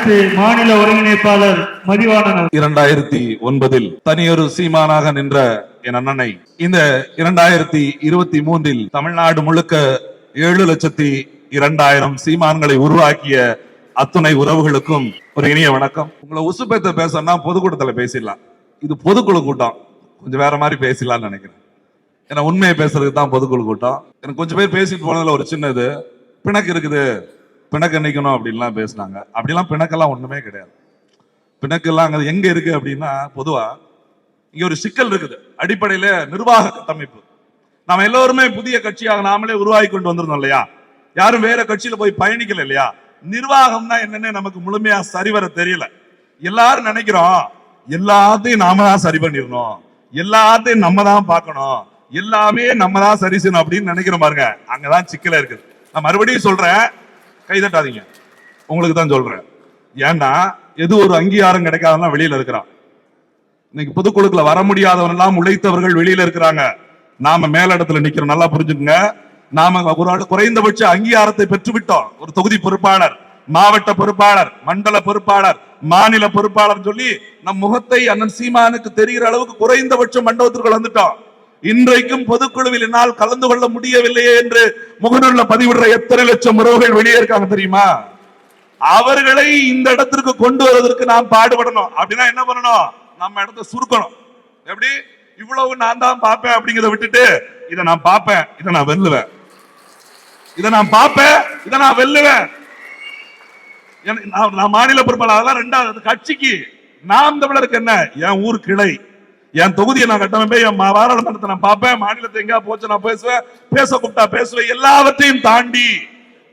அடுத்து மாநில ஒருங்கிணைப்பாளர் மதிவாணன் இரண்டாயிரத்தி ஒன்பதில் தனியொரு சீமானாக நின்ற என் அண்ணனை இந்த இரண்டாயிரத்தி இருபத்தி மூன்றில் தமிழ்நாடு முழுக்க ஏழு லட்சத்தி இரண்டாயிரம் சீமான்களை உருவாக்கிய அத்துணை உறவுகளுக்கும் ஒரு இனிய வணக்கம். உங்களை உசுப்பேத்த பேசணும்னா பொதுக்கூட்டத்துல பேசிடலாம். இது பொதுக்குழு கூட்டம். கொஞ்சம் வேற மாதிரி பேசலாம்னு நினைக்கிறேன். ஏன்னா உண்மையை பேசுறதுக்கு தான் பொதுக்குழு கூட்டம். எனக்கு கொஞ்சம் பேர் பேசிட்டு போனதுல ஒரு சின்னது. பிணக்கு இருக்குது. பிணக்கு நிற்கணும் அப்படின்லாம் பேசினாங்க. அப்படிலாம் பிணக்கெல்லாம் ஒன்றுமே கிடையாது. பிணக்கெல்லாம் அங்கே எங்கே இருக்குது அப்படின்னா பொதுவாக இங்கே ஒரு சிக்கல் இருக்குது. அடிப்படையில் நிர்வாக கட்டமைப்பு. நாம் எல்லோருமே புதிய கட்சியாக நாமளே உருவாகி கொண்டு வந்திருந்தோம் இல்லையா? யாரும் வேற கட்சியில் போய் பயணிக்கல இல்லையா? நிர்வாகம்னா என்னன்னு நமக்கு முழுமையா சரிவர தெரியல. எல்லாரும் நினைக்கிறோம் எல்லாத்தையும் நாம தான் சரி பண்ணிடணும். எல்லாத்தையும் நம்ம தான் பார்க்கணும். எல்லாமே நம்ம தான் சரி செய்யணும் அப்படின்னு நினைக்கிறோம் பாருங்க. அங்கதான் சிக்கல இருக்குது. நான் மறுபடியும் சொல்றேன் கைதட்டாதீங்க. உங்களுக்கு தான் சொல்றேன். ஏன்னா எது ஒரு அங்கீகாரம் கிடைக்காதவன் வெளியில இருக்கிறான். இன்னைக்கு பொதுக்குழுக்குள்ள வர முடியாதவன் எல்லாம் உழைத்தவர்கள் வெளியில இருக்கிறாங்க. நாம மேலிடத்துல நிக்கிறோம். நல்லா புரிஞ்சுக்கங்க. நாம ஒரு குறைந்தபட்ச அங்கீகாரத்தை பெற்றுவிட்டோம். ஒரு தொகுதி பொறுப்பாளர் மாவட்ட பொறுப்பாளர் மண்டல பொறுப்பாளர் மாநில பொறுப்பாளர் சொல்லி நம் முகத்தை அண்ணன் சீமானுக்கு தெரிகிற அளவுக்கு குறைந்தபட்ச மண்டபத்திற்குள் வந்துட்டோம். இன்றைக்கும் பொதுக்குழுவில் என்னால் கலந்து கொள்ள முடியவில்லையே என்று முகநூல்ல பதிவிடுற எத்தனை லட்சம் உறவுகள் வெளியே இருக்காங்க தெரியுமா? அவர்களை இந்த இடத்திற்கு கொண்டு வருவதற்கு நாம் பாடுபடணும். அப்படின்னா என்ன பண்ணணும்? நம்ம இடத்த சுருக்கணும். எப்படி? இவ்வளவு நான் தான் பார்ப்பேன் அப்படிங்கிறத விட்டுட்டு இதை நான் பார்ப்பேன் இதை நான் வெல்லுவேன். இதை நான் பார்ப்பேன் இதை நான் வெல்லுவேன். நான் நான் மாநில பொறுப்பாளர் அதெல்லாம் ரெண்டாவது கட்சிக்கு. நாம் தமிழருக்கு என்ன? என் ஊர் கிளை. என் தொகுதியை நான் கட்டமைப்பேன் என் மா- பாராளுமன்றத்தை நான் பார்ப்பேன். மாநிலத்தை எங்கேயா போச்சு நான் பேசுவேன். பேச கூப்பிட்டா பேசுவேன். எல்லாவற்றையும் தாண்டி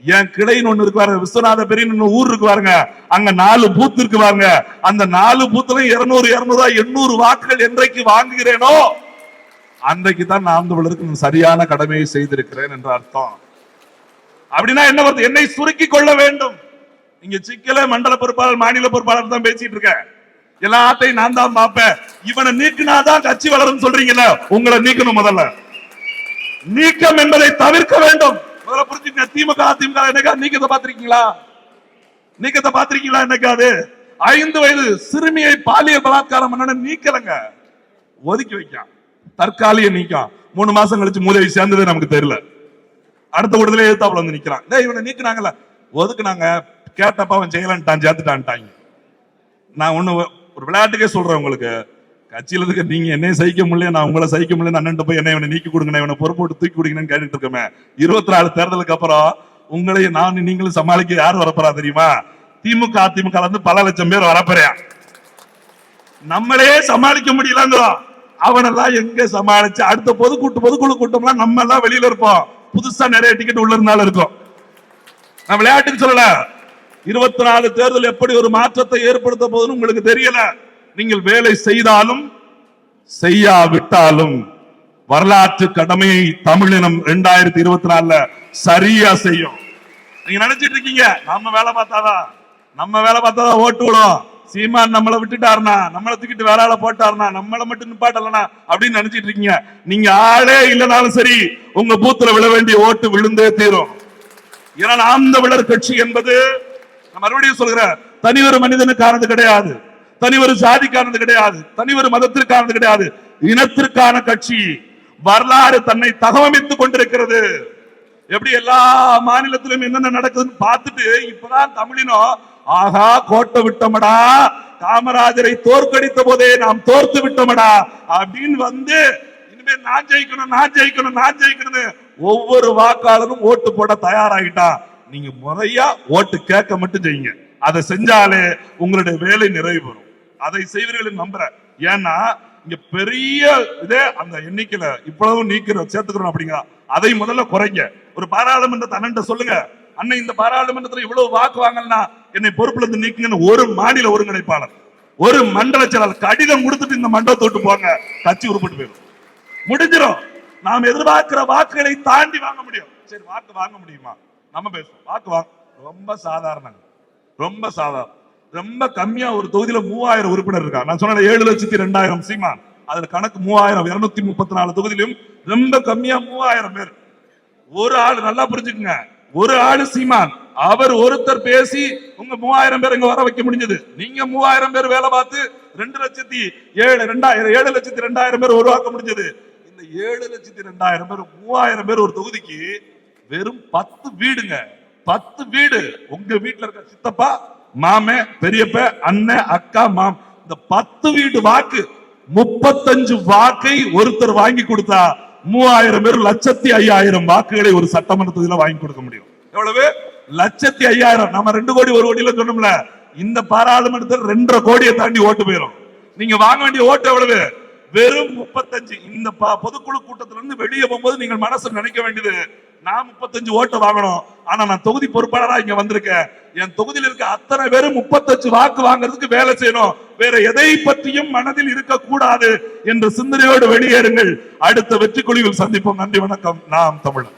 என் கிளைன்னு ஒண்ணு இருக்கு பாருங்க. விஸ்வநாத பெரியன்னு ஊர் இருக்கு பாருங்க. அங்க நாலு பூத்து இருக்கு பாருங்க. அந்த நாலு பூத்துல இருநூறு இருநூறுவா எண்ணூறு வாக்குகள் என்றைக்கு வாங்குகிறேனோ அன்றைக்கு தான் நான் தமிழருக்கு நான் சரியான கடமையை செய்திருக்கிறேன் என்ற அர்த்தம். அப்படின்னா என்ன வருது? என்னை சுருக்கி கொள்ள வேண்டும். இங்க சிக்கல மண்டல பொறுப்பாளர் மாநில பொறுப்பாளர் தான் பேசிட்டு இருக்கேன். எல்லாத்தையும் நான் தான் பார்ப்பேன். இவனை நீக்கினாதான் கட்சி வளரும் சொல்றீங்கல்ல? உங்களை நீக்கணும் முதல்ல. நீக்கம் என்பதை தவிர்க்க வேண்டும். முதல்ல புரிஞ்சுங்க திமுக அதிமுக என்னைக்கா நீக்கத்தை பார்த்திருக்கீங்களா? நீக்கத்தை பார்த்திருக்கீங்களா என்னைக்காது ஐந்து வயது சிறுமியை பாலியல் பலாத்காரம் பண்ண நீக்கலங்க. ஒதுக்கி வைக்கான். தற்காலிக நீக்கம். மூணு மாசம் கழிச்சு மூதேவி சேர்ந்தது நமக்கு தெரியல. அடுத்த கூட்டத்திலே எழுத்தாப்புல வந்து நிக்கிறான். டேய் இவனை நீக்கினாங்கல்ல. ஒதுக்குனாங்க. கேட்டப்ப அவன் செய்யலான்ட்டான் சேர்த்துட்டான்ட்டாங்க நான் ஒண்ணு ஒரு விளையாட்டுக்கே சொல்றேன் உங்களுக்கு. கட்சியில இருக்க நீங்க என்னைய சகிக்க முடியல நான் உங்களை சகிக்க முடியல அண்ணன் போய் என்ன இவனை நீக்கி கொடுங்க இவனை பொறுப்பு விட்டு தூக்கி கொடுங்கன்னு கேட்டுட்டு இருக்கமே. இருபத்தி நாலு தேர்தலுக்கு அப்புறம் உங்களையும் நான் நீங்களும் சமாளிக்க யார் வரப்போறா தெரியுமா? திமுக அதிமுக வந்து பல லட்சம் பேர் வரப்போறியா நம்மளே சமாளிக்க முடியலங்கிறோம் அவனெல்லாம் எங்க சமாளிச்சு அடுத்த பொது கூட்டு பொதுக்குழு கூட்டம்லாம் நம்ம எல்லாம் வெளியில இருப்போம். புதுசா நிறைய டிக்கெட் உள்ள இருந்தாலும் இருக்கும். நான் விளையாட்டுக்கு சொல்லல. இருபத்தி நாலு தேர்தல் எப்படி ஒரு மாற்றத்தை ஏற்படுத்த போதுன்னு உங்களுக்கு தெரியல. நீங்கள் வேலை செய்தாலும் செய்யாவிட்டாலும் வரலாற்று கடமையை தமிழினம் ரெண்டாயிரத்தி இருபத்தி நாலுல சரியா செய்யும். நீங்க நினைச்சிட்டு இருக்கீங்க நம்ம வேலை பார்த்தாதான் நம்ம வேலை பார்த்தாதான் ஓட்டு விடும்? சீமான் நம்மளை விட்டுட்டாருனா நம்மளை தூக்கிட்டு வேற ஆளை போட்டாருனா நம்மளை மட்டும் நிப்பாட்டலனா அப்படின்னு நினைச்சிட்டு இருக்கீங்க. நீங்க ஆளே இல்லைனாலும் சரி உங்க பூத்துல விழ வேண்டிய ஓட்டு விழுந்தே தீரும். ஏன்னா நாம் தமிழர் கட்சி என்பது நான் மறுபடியும் சொல்கிறேன் தனி ஒரு மனிதனுக்கானது கிடையாது. தனி ஒரு சாதிக்கானது கிடையாது. தனி ஒரு மதத்திற்கானது கிடையாது. இனத்திற்கான கட்சி வரலாறு தன்னை தகவமைத்துக் கொண்டிருக்கிறது. எப்படி எல்லா மாநிலத்திலும் என்னென்ன நடக்குதுன்னு பார்த்துட்டு இப்பதான் தமிழினோ ஆகா கோட்டை விட்டோமடா காமராஜரை தோற்கடித்த போதே நாம் தோர்த்து விட்டோமடா அப்படின்னு வந்து இனிமே நான் ஜெயிக்கணும் நான் ஜெயிக்கணும் நான் ஜெயிக்கணும்னு ஒவ்வொரு வாக்காளரும் ஓட்டு போட தயாராகிட்டா நீங்க முறையா ஓட்டு கேட்க மட்டும் செய்யுங்க. அதை செஞ்சாலே உங்களுடைய வேலை நிறைவு வரும் அதை செய்வீர்கள் நம்புறேன். ஏன்னா இங்க பெரிய இதே அந்த எண்ணிக்கையில இவ்வளவு நீக்கிற சேர்த்துக்கிறோம் அப்படிங்க அதை முதல்ல குறைங்க. ஒரு பாராளுமன்றத்தை அண்ணன் சொல்லுங்க. அண்ணன் இந்த பாராளுமன்றத்துல இவ்வளவு வாக்கு வாங்கலனா என்னை பொறுப்புல இருந்து நீக்குங்கன்னு ஒரு மாநில ஒருங்கிணைப்பாளர் ஒரு மண்டல செயலாளர் கடிதம் கொடுத்துட்டு இந்த மண்டபத்தை விட்டு போங்க. கட்சி உருப்பிட்டு போயிடும். முடிஞ்சிடும் நாம் எதிர்பார்க்கிற வாக்குகளை தாண்டி வாங்க முடியும். சரி வாக்கு வாங்க முடியுமா? நம்ம பேசுவோம். வாக்கு வாங்க ரொம்ப சாதாரணங்க. ரொம்ப சாதாரணம் ரொம்ப கம்மியா ஒரு தொகுதியில மூவாயிரம் உறுப்பினர் இருக்கா? நான் சொன்ன ஏழு லட்சத்தி ரெண்டாயிரம் சீமான். அதுல கணக்கு மூவாயிரம் இருநூத்தி முப்பத்தி நாலு தொகுதியிலும் ரொம்ப கம்மியா மூவாயிரம் பேர். ஒரு ஆள் நல்லா புரிஞ்சுக்குங்க. ஒரு ஆள் சீமான். அவர் ஒருத்தர் பேசி உங்க மூவாயிரம் பேர் இங்க வர வைக்க முடிஞ்சது. நீங்க மூவாயிரம் பேர் வேலை பார்த்து ரெண்டு லட்சத்தி ஏழு ரெண்டாயிரம் ஏழு லட்சத்தி ரெண்டாயிரம் பேர் உருவாக்க முடிஞ்சது. இந்த ஏழு லட்சத்தி ரெண்டாயிரம் பேர் மூவாயிரம் பேர் ஒரு தொகுதிக்கு வெறும் பத்து வீடுங்க. பத்து வீடு. உங்க வீட்டுல இருக்க சித்தப்பா மாமே பெரியப்ப அண்ணன் அக்கா மாம் இந்த பத்து வீடு வாக்கு முப்பத்தஞ்சு வாக்கை ஒருத்தர் வாங்கி கொடுத்தா மூவாயிரம் பேர் லட்சத்தி ஐயாயிரம் வாக்குகளை ஒரு சட்டமன்றத்துல வாங்கி கொடுக்க முடியும். எவ்வளவு? லட்சத்தி ஐயாயிரம். நம்ம ரெண்டு கோடி ஒரு கோடியில சொன்னோம்ல. இந்த பாராளுமன்றத்தில் ரெண்டரை கோடியை தாண்டி ஓட்டு போயிடும் நீங்க வாங்க வேண்டிய ஓட்டு எவ்வளவு? வெறும் முப்பத்தஞ்சு. இந்த பொதுக்குழு கூட்டத்துல இருந்து வெளியே போகும்போது நீங்கள் மனசு நினைக்க வேண்டியது நான் முப்பத்தஞ்சு ஓட்டு வாங்கணும். ஆனா நான் தொகுதி பொறுப்பாளரா இங்க வந்திருக்கேன். என் தொகுதியில் இருக்க அத்தனை பேரும் முப்பத்தஞ்சு வாக்கு வாங்குறதுக்கு வேலை செய்யணும். வேற எதை பற்றியும் மனதில் இருக்கக்கூடாது என்ற சிந்தனையோடு வெளியேறுங்கள். அடுத்த வெற்றி குழுவில் சந்திப்போம். நன்றி வணக்கம். நாம் தமிழன்